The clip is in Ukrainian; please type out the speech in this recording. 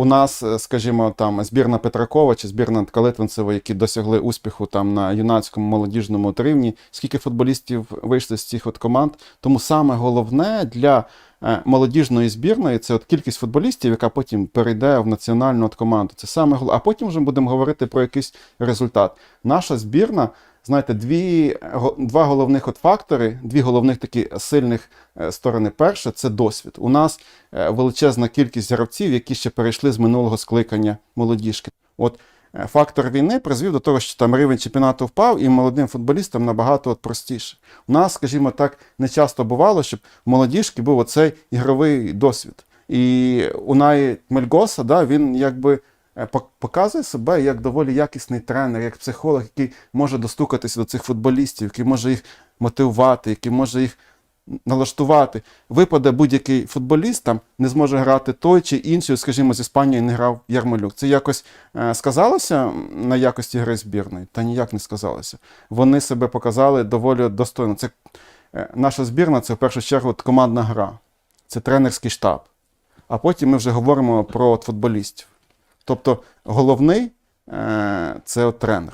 у нас, е, скажімо, там збірна Петракова чи збірна Калитвинцева, які досягли успіху там на юнацькому молодіжному рівні. Скільки футболістів вийшли з цих от команд? Тому саме головне для е, молодіжної збірної це от кількість футболістів, яка потім перейде в національну от команду. Це саме головне. А потім вже будемо говорити про якийсь результат. Наша збірна. Знаєте, дві, два головних от фактори, дві головних такі сильних е, сторони. Перше це досвід. У нас е, величезна кількість гравців, які ще перейшли з минулого скликання молодіжки. От е, фактор війни призвів до того, що там рівень чемпіонату впав, і молодим футболістам набагато от простіше. У нас, скажімо так, не часто бувало, щоб в молодіжки був оцей ігровий досвід. І Унай Мельгоса, да, він якби показує себе як доволі якісний тренер, як психолог, який може достукатися до цих футболістів, який може їх мотивувати, який може їх налаштувати. Випаде будь-який футболіст, там не зможе грати той чи інший, скажімо, з Іспанії не грав Ярмолюк. Це якось е, сказалося на якості гри збірної? Та ніяк не сказалося. Вони себе показали доволі достойно. Це е, наша збірна це в першу чергу командна гра, це тренерський штаб. А потім ми вже говоримо про футболістів. Тобто головний е, це от тренер.